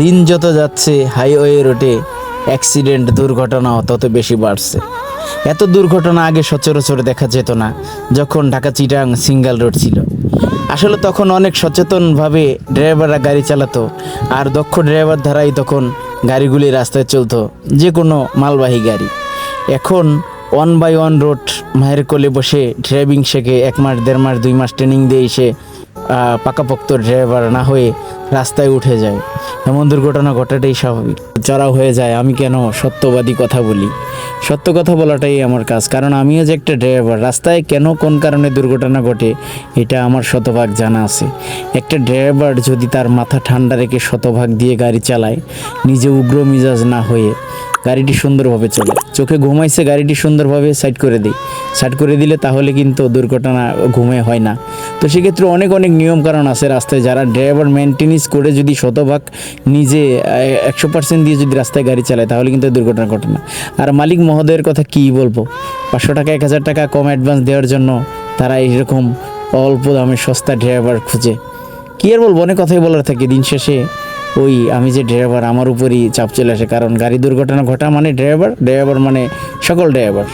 দিন যত যাচ্ছে হাইওয়ে রোডে অ্যাক্সিডেন্ট দুর্ঘটনাও তত বেশি বাড়ছে। এত দুর্ঘটনা আগে সচরাচর দেখা যেত না, যখন ঢাকা চিটাং সিঙ্গেল রোড ছিল। আসলে তখন অনেক সচেতনভাবে ড্রাইভাররা গাড়ি চালাতো, আর দক্ষ ড্রাইভার দ্বারাই তখন গাড়িগুলি রাস্তায় চলতো, যে কোনো মালবাহী গাড়ি। এখন ওয়ান বাই ওয়ান রোড মায়ের কোলে বসে ড্রাইভিং শেখে, এক মাস, দেড় মাস, দুই মাস ট্রেনিং দিয়ে এসে পাকাপোক্ত ড্রাইভার না হয়ে রাস্তায় উঠে যায়। এমন দুর্ঘটনা ঘটাটাই স্বাভাবিক। চড়াও হয়ে যায়, আমি কেন সত্যবাদী কথা বলি? সত্য কথা বলাটাই আমার কাজ। কারণ আমিও যে একটা ড্রাইভার, রাস্তায় কেন কোন কারণে দুর্ঘটনা ঘটে, এটা আমার শতভাগ জানা আছে। একটা ড্রাইভার যদি তার মাথা ঠান্ডা রেখে শতভাগ দিয়ে গাড়ি চালায়, নিজে উগ্র মিজাজ না হয়ে গাড়িটি সুন্দরভাবে চলে। চোখে ঘুমাইছে, গাড়িটি সুন্দরভাবে সাইড করে দিই সাইড করে দিলে তাহলে কিন্তু দুর্ঘটনা ঘুমে হয় না। তো সেক্ষেত্রে অনেক অনেক নিয়ম কারণ আছে রাস্তায়। যারা ড্রাইভার মেনটেনেন্স করে যদি শতভাগ নিজে একশো পার্সেন্ট দিয়ে যদি রাস্তায় গাড়ি চালায়, তাহলে কিন্তু দুর্ঘটনা ঘটে না। আর মালিক মহোদয়ের কথা কী বলব? পাঁচশো টাকা, এক হাজার টাকা কম অ্যাডভান্স দেওয়ার জন্য তারা এইরকম অল্প দামে সস্তা ড্রাইভার খুঁজে। কী আর বলব? অনেক কথাই বলার থাকে। দিন শেষে ওই আমি যে ড্রাইভার, আমার উপরই চাপ চলে আসে। কারণ গাড়ি দুর্ঘটনা ঘটা মানে ড্রাইভার ড্রাইভার মানে সকল ড্রাইভার।